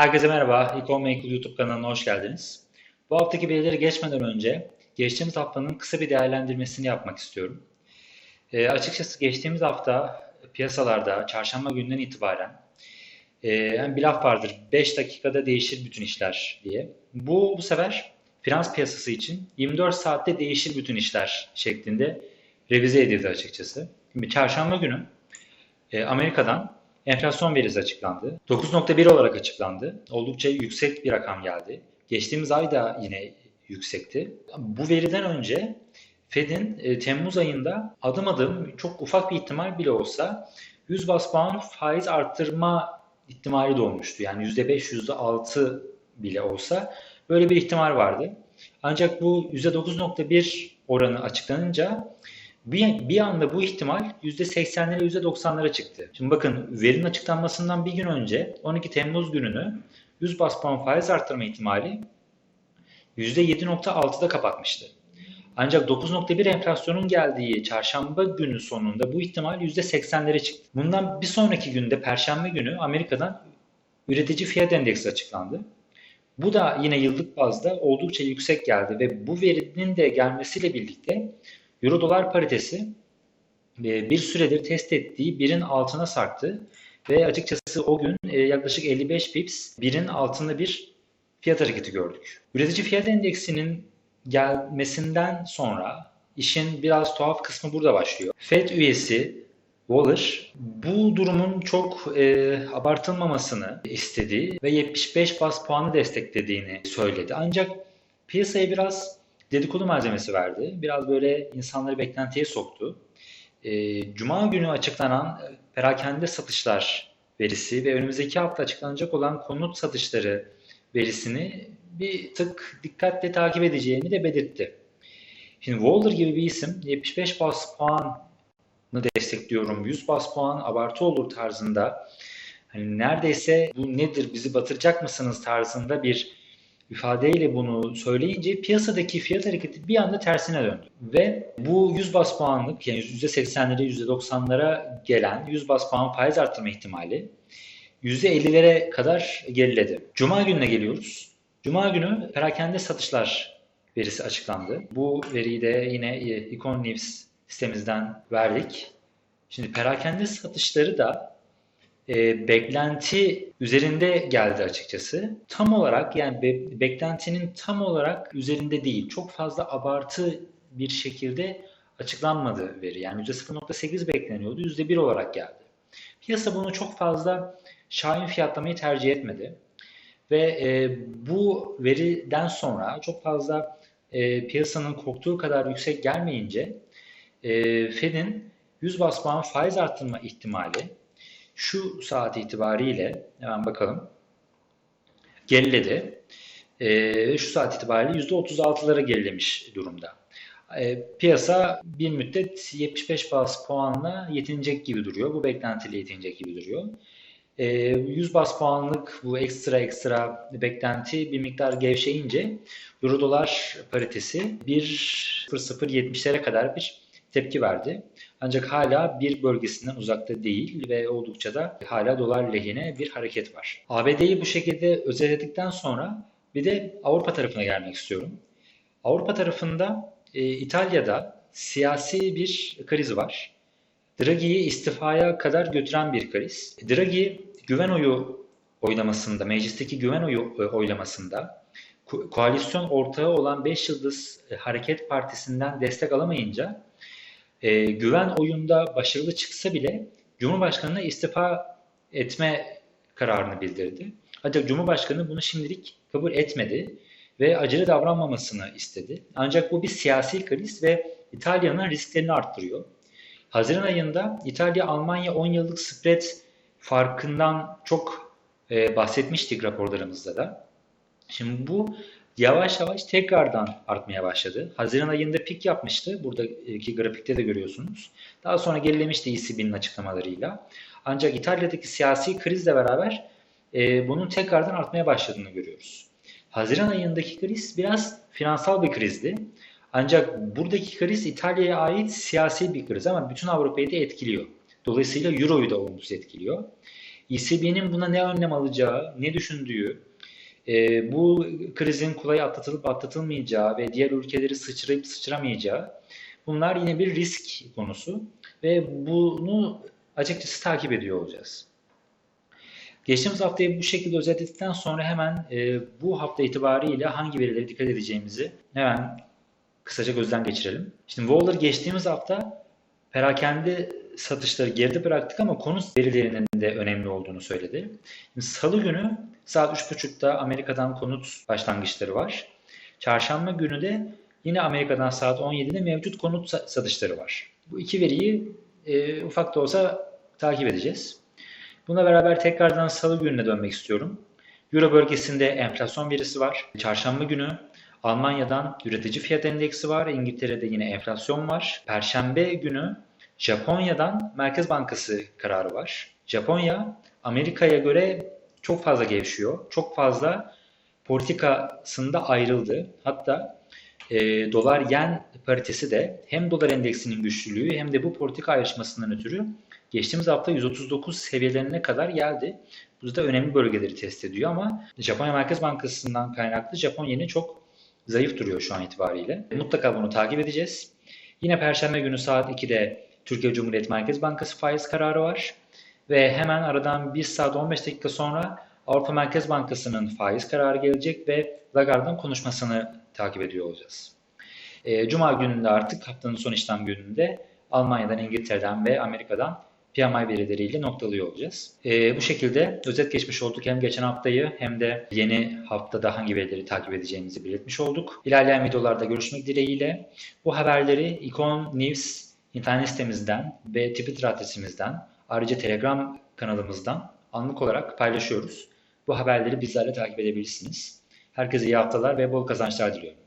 Herkese merhaba. Econ Maker YouTube kanalına hoş geldiniz. Bu haftaki verileri geçmeden önce geçtiğimiz haftanın kısa bir değerlendirmesini yapmak istiyorum. E, açıkçası geçtiğimiz hafta piyasalarda çarşamba günden itibaren e, yani bir laf vardır 5 dakikada değişir bütün işler diye. Bu bu sefer finans piyasası için 24 saatte değişir bütün işler şeklinde revize edildi açıkçası. Şimdi çarşamba günü e, Amerika'dan enflasyon verisi açıklandı. 9.1 olarak açıklandı. Oldukça yüksek bir rakam geldi. Geçtiğimiz ay da yine yüksekti. Bu veriden önce Fed'in e, Temmuz ayında adım adım çok ufak bir ihtimal bile olsa 100 bas puan faiz arttırma ihtimali doğmuştu. Yani %5, %6 bile olsa böyle bir ihtimal vardı. Ancak bu %9.1 oranı açıklanınca bir, bir anda bu ihtimal %80'lere %90'lara çıktı. Şimdi bakın verinin açıklanmasından bir gün önce 12 Temmuz gününü 100 bas puan faiz arttırma ihtimali %7.6'da kapatmıştı. Ancak 9.1 enflasyonun geldiği çarşamba günü sonunda bu ihtimal %80'lere çıktı. Bundan bir sonraki günde perşembe günü Amerika'dan üretici fiyat endeksi açıklandı. Bu da yine yıllık bazda oldukça yüksek geldi ve bu verinin de gelmesiyle birlikte Euro dolar paritesi e, bir süredir test ettiği birin altına sarktı ve açıkçası o gün e, yaklaşık 55 pips birin altında bir fiyat hareketi gördük. Üretici fiyat endeksinin gelmesinden sonra işin biraz tuhaf kısmı burada başlıyor. Fed üyesi Waller bu durumun çok e, abartılmamasını istedi ve 75 bas puanı desteklediğini söyledi. Ancak piyasaya biraz dedikodu malzemesi verdi. Biraz böyle insanları beklentiye soktu. E, Cuma günü açıklanan perakende satışlar verisi ve önümüzdeki hafta açıklanacak olan konut satışları verisini bir tık dikkatle takip edeceğini de belirtti. Şimdi Waller gibi bir isim 75 bas puanı destekliyorum, 100 bas puan abartı olur tarzında hani neredeyse bu nedir bizi batıracak mısınız tarzında bir ifadeyle bunu söyleyince piyasadaki fiyat hareketi bir anda tersine döndü. Ve bu 100 bas puanlık yani %80'lere %90'lara gelen 100 bas puan faiz arttırma ihtimali %50'lere kadar geriledi. Cuma gününe geliyoruz. Cuma günü perakende satışlar verisi açıklandı. Bu veriyi de yine Econ News sitemizden verdik. Şimdi perakende satışları da e, beklenti üzerinde geldi açıkçası. Tam olarak yani be, beklentinin tam olarak üzerinde değil. Çok fazla abartı bir şekilde açıklanmadı veri. Yani %0.8 bekleniyordu. %1 olarak geldi. Piyasa bunu çok fazla şahin fiyatlamayı tercih etmedi. Ve e, bu veriden sonra çok fazla e, piyasanın korktuğu kadar yüksek gelmeyince e, Fed'in 100 bas puan faiz arttırma ihtimali şu saat itibariyle hemen bakalım geriledi. E, şu saat itibariyle %36'lara gerilemiş durumda. E, piyasa bir müddet 75 bas puanla yetinecek gibi duruyor. Bu beklentiyle yetinecek gibi duruyor. E, 100 bas puanlık bu ekstra ekstra beklenti bir miktar gevşeyince Euro dolar paritesi 1.0070'lere kadar bir tepki verdi. Ancak hala bir bölgesinden uzakta değil ve oldukça da hala dolar lehine bir hareket var. ABD'yi bu şekilde özetledikten sonra bir de Avrupa tarafına gelmek istiyorum. Avrupa tarafında e, İtalya'da siyasi bir kriz var. Draghi'yi istifaya kadar götüren bir kriz. Draghi güven oyu oylamasında, meclisteki güven oyu e, oylamasında ko koalisyon ortağı olan 5 Yıldız Hareket Partisi'nden destek alamayınca e, güven oyunda başarılı çıksa bile Cumhurbaşkanı'na istifa etme kararını bildirdi. Ancak Cumhurbaşkanı bunu şimdilik kabul etmedi ve acele davranmamasını istedi. Ancak bu bir siyasi kriz ve İtalya'nın risklerini arttırıyor. Haziran ayında İtalya-Almanya 10 yıllık spread farkından çok e, bahsetmiştik raporlarımızda da. Şimdi bu yavaş yavaş tekrardan artmaya başladı. Haziran ayında pik yapmıştı. Buradaki grafikte de görüyorsunuz. Daha sonra gerilemişti ECB'nin açıklamalarıyla. Ancak İtalya'daki siyasi krizle beraber e, bunun tekrardan artmaya başladığını görüyoruz. Haziran ayındaki kriz biraz finansal bir krizdi. Ancak buradaki kriz İtalya'ya ait siyasi bir kriz ama bütün Avrupa'yı da etkiliyor. Dolayısıyla Euro'yu da olumsuz etkiliyor. ECB'nin buna ne önlem alacağı, ne düşündüğü, e, bu krizin kolay atlatılıp atlatılmayacağı ve diğer ülkeleri sıçrayıp sıçramayacağı bunlar yine bir risk konusu ve bunu açıkçası takip ediyor olacağız. Geçtiğimiz haftayı bu şekilde özetledikten sonra hemen e, bu hafta itibariyle hangi verilere dikkat edeceğimizi hemen kısaca gözden geçirelim. Şimdi Waller geçtiğimiz hafta perakende satışları geride bıraktık ama konut verilerinin de önemli olduğunu söyledi. Şimdi Salı günü saat 3.30'da Amerika'dan konut başlangıçları var. Çarşamba günü de yine Amerika'dan saat 17'de mevcut konut satışları var. Bu iki veriyi e, ufak da olsa takip edeceğiz. Buna beraber tekrardan salı gününe dönmek istiyorum. Euro bölgesinde enflasyon verisi var. Çarşamba günü Almanya'dan üretici fiyat endeksi var. İngiltere'de yine enflasyon var. Perşembe günü Japonya'dan Merkez Bankası kararı var. Japonya Amerika'ya göre çok fazla gevşiyor. Çok fazla politikasında ayrıldı. Hatta e, dolar yen paritesi de hem dolar endeksinin güçlülüğü hem de bu politika ayrışmasından ötürü geçtiğimiz hafta 139 seviyelerine kadar geldi. Bu da önemli bölgeleri test ediyor ama Japonya Merkez Bankası'ndan kaynaklı Japon yeni çok zayıf duruyor şu an itibariyle. Mutlaka bunu takip edeceğiz. Yine Perşembe günü saat 2'de Türkiye Cumhuriyet Merkez Bankası faiz kararı var. Ve hemen aradan 1 saat 15 dakika sonra Avrupa Merkez Bankası'nın faiz kararı gelecek ve Lagarde'ın konuşmasını takip ediyor olacağız. E, Cuma gününde artık haftanın son işlem gününde Almanya'dan, İngiltere'den ve Amerika'dan PMI verileriyle noktalıyor olacağız. E, bu şekilde özet geçmiş olduk. Hem geçen haftayı hem de yeni haftada hangi verileri takip edeceğimizi belirtmiş olduk. İlerleyen videolarda görüşmek dileğiyle bu haberleri Icon News internet sitemizden ve Twitter adresimizden ayrıca Telegram kanalımızdan anlık olarak paylaşıyoruz. Bu haberleri bizlerle takip edebilirsiniz. Herkese iyi haftalar ve bol kazançlar diliyorum.